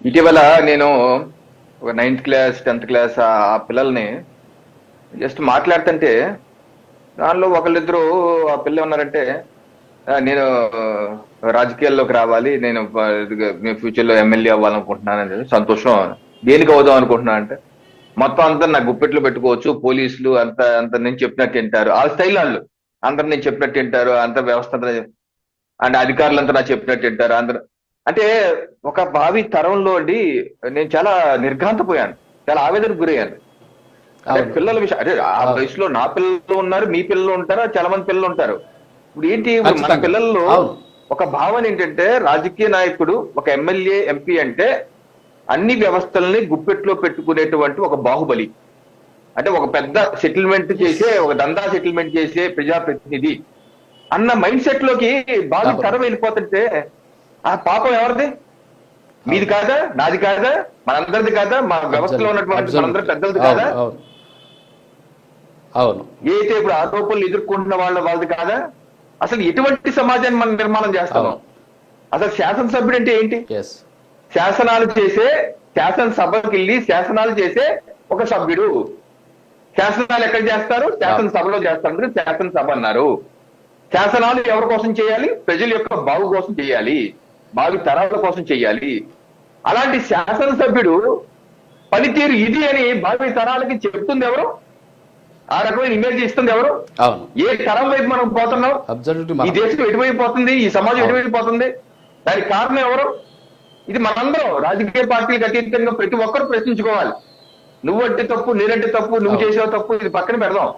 ఇటీవల నేను ఒక నైన్త్ క్లాస్ టెన్త్ క్లాస్ ఆ పిల్లల్ని జస్ట్ మాట్లాడుతుంటే దానిలో ఒకళ్ళిద్దరు ఆ పిల్లలు ఉన్నారంటే నేను రాజకీయాల్లోకి రావాలి నేను ఫ్యూచర్లో ఎమ్మెల్యే అవ్వాలనుకుంటున్నాను అని సంతోషం. దేనికి అవుదాం అనుకుంటున్నా? అంటే మొత్తం అంతా నా గుప్పెట్లో పెట్టుకోవచ్చు పోలీసులు అంత అంత నేను చెప్పినట్టు వింటారు. ఆ స్టైల్ వాళ్ళు. అందరు నేను చెప్పినట్టు వింటారు అంత వ్యవస్థ అంటే అండ్ అధికారులంతా నా చెప్పినట్టు వింటారు అందరు అంటే ఒక భావి తరంలో అండి నేను చాలా నిర్ఘాంతపోయాను చాలా ఆవేదనకు గురయ్యాను. పిల్లల విషయం అదే ఆ. వయసులో నా పిల్లలు ఉన్నారు మీ పిల్లలు ఉంటారు చాలా మంది పిల్లలు ఉంటారు ఇప్పుడు ఏంటి మన. పిల్లల్లో. ఒక భావన ఏంటంటే రాజకీయ నాయకుడు ఒక ఎమ్మెల్యే ఎంపీ అంటే అన్ని వ్యవస్థల్ని గుప్పెట్లో పెట్టుకునేటువంటి ఒక బాహుబలి అంటే ఒక పెద్ద సెటిల్మెంట్ చేసే ఒక దందా సెటిల్మెంట్ చేసే ప్రజాప్రతినిధి అన్న మైండ్ సెట్లోకి బాగా. తరం వెళ్ళిపోతుంటే ఆ పాపం ఎవరిది? మీది కాదా? నాది కాదా? మనందరిది కాదా? మా వ్యవస్థలో ఉన్నటువంటి మనందరి పెద్దలది కాదా? అవును, ఏదైతే ఇప్పుడు ఆరోపణలు ఎదుర్కొంటున్న వాళ్ళ వాళ్ళది కాదా? అసలు ఎటువంటి సమాజాన్ని మనం నిర్మాణం చేస్తాము. అసలు శాసనసభ్యుడు అంటే ఏంటి? శాసనాలు చేసే శాసనసభకి వెళ్ళి శాసనాలు చేసే ఒక సభ్యుడు. శాసనాలు ఎక్కడ చేస్తారు? శాసనసభలో చేస్తారు. శాసనసభ అన్నారు. శాసనాలు ఎవరి కోసం చేయాలి? ప్రజల యొక్క బాగు కోసం చేయాలి. భావి తరాల కోసం చేయాలి అలాంటి శాసనసభ్యుడు పనితీరు ఇది అని భావి తరాలకి చెప్తుంది ఎవరు ఆ రకమైన ఇమేజ్ ఇస్తుంది ఎవరు ఏ తరం వైపు మనం పోతున్నాం? ఈ దేశం ఎటువైపు పోతుంది? ఈ సమాజం ఎటువైపు పోతుంది? దానికి కారణం ఎవరు? ఇది మనందరం. రాజకీయ పార్టీలకు అతీతంగా ప్రతి ఒక్కరు ప్రశ్నించుకోవాలి. నువ్వంటే తప్పు నేనంటే తప్పు నువ్వు. చేసావు తప్పు ఇది పక్కన పెడదాం.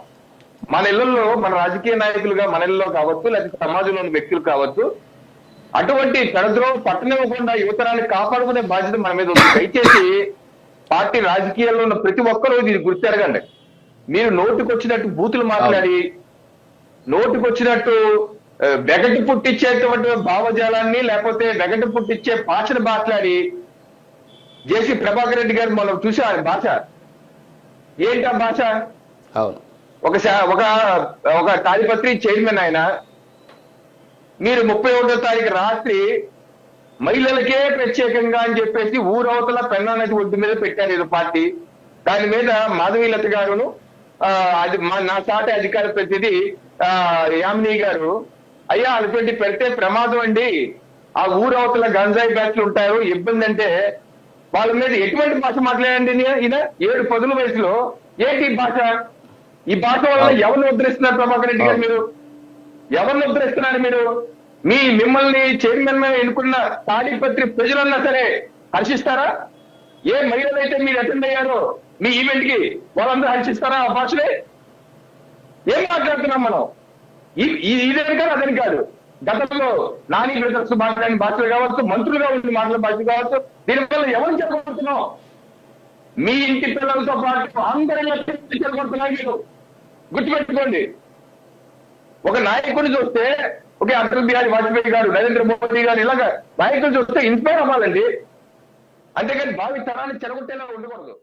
మన ఇళ్ళలో మన రాజకీయ నాయకులుగా మన ఇళ్ళలో కావచ్చు లేకపోతే సమాజంలోని వ్యక్తులు కావచ్చు అటువంటి పెడద్రోవ పట్టనివ్వకుండా యువతరాన్ని కాపాడుకునే బాధ్యత మన మీద ఉంది. దయచేసి పార్టీ రాజకీయాల్లో ఉన్న ప్రతి ఒక్కరూ దీన్ని గుర్తెరగండి మీరు నోటికొచ్చినట్టు బూతులు మాట్లాడి నోటికొచ్చినట్టు వెగటి పుట్టించేటువంటి భావజాలాన్ని లేకపోతే వెగటి పుట్టించే భాషను మాట్లాడి జేసీ ప్రభాకర్ రెడ్డి గారు మనం చూసా భాష. ఏంటి ఆ భాష? ఒక ఒక ఒక తాడిపత్రి చైర్మన్ ఆయన మీరు ముప్పై ఒకటో తారీఖు రాత్రి మహిళలకే ప్రత్యేకంగా అని చెప్పేసి ఊరవతల పెన్నా నది ఒడ్డు మీద పెట్టారు ఇది పార్టీ. దాని మీద మాధవీలత గారును అది మా నా సాటి అధికార ప్రతినిధి యామిని గారు అయ్యా అటువంటి పెడితే ప్రమాదం అండి. ఆ ఊరవతల గంజాయి బ్యాచ్లు ఉంటారు. ఇబ్బంది అంటే వాళ్ళ మీద ఎటువంటి భాష మాట్లాడండి ఈయన? ఏడు పదుల వయసులో ఏంటి ఈ భాష? ఈ భాష వల్ల ఎవరిని ఉద్ధరిస్తున్నారు ప్రభాకర్ రెడ్డి గారు మీరు? ఎవరిని ఉద్ధరిస్తున్నారు మీరు? మీ మిమ్మల్ని చైర్మన్ ఎన్నుకున్న తాడిపత్రి ప్రజలన్నా సరే హర్షిస్తారా? ఏ మహిళలైతే మీరు అటెండ్ అయ్యారో మీ ఈవెంట్కి వాళ్ళందరూ హర్షిస్తారా ఆ భాషలే? ఏం మాట్లాడుతున్నాం మనం? ఇదేం కాదు అదని కాదు. గతంలో నాని బ్రదర్స్ మాట్లాడిన భాషలు కావచ్చు మంత్రులుగా ఉండి మాట్లాడిన భాషలు కావచ్చు దీనివల్ల ఎవరు చెప్పుకుంటున్నాం మీ ఇంటి పిల్లలతో పాటు అందరి చెప్పుకుంటున్నారు మీరు. గుర్తుపెట్టుకోండి. ఒక నాయకుడిని చూస్తే ఒకే అటల్ బిహారీ వాజ్పేయి గారు నరేంద్ర మోదీ గారు ఇలాగ నాయకులు చూస్తే ఇన్స్పైర్ అవ్వాలండి. అంతేకాని భావి తరాన్ని చెరగొట్టేలా ఉండకూడదు.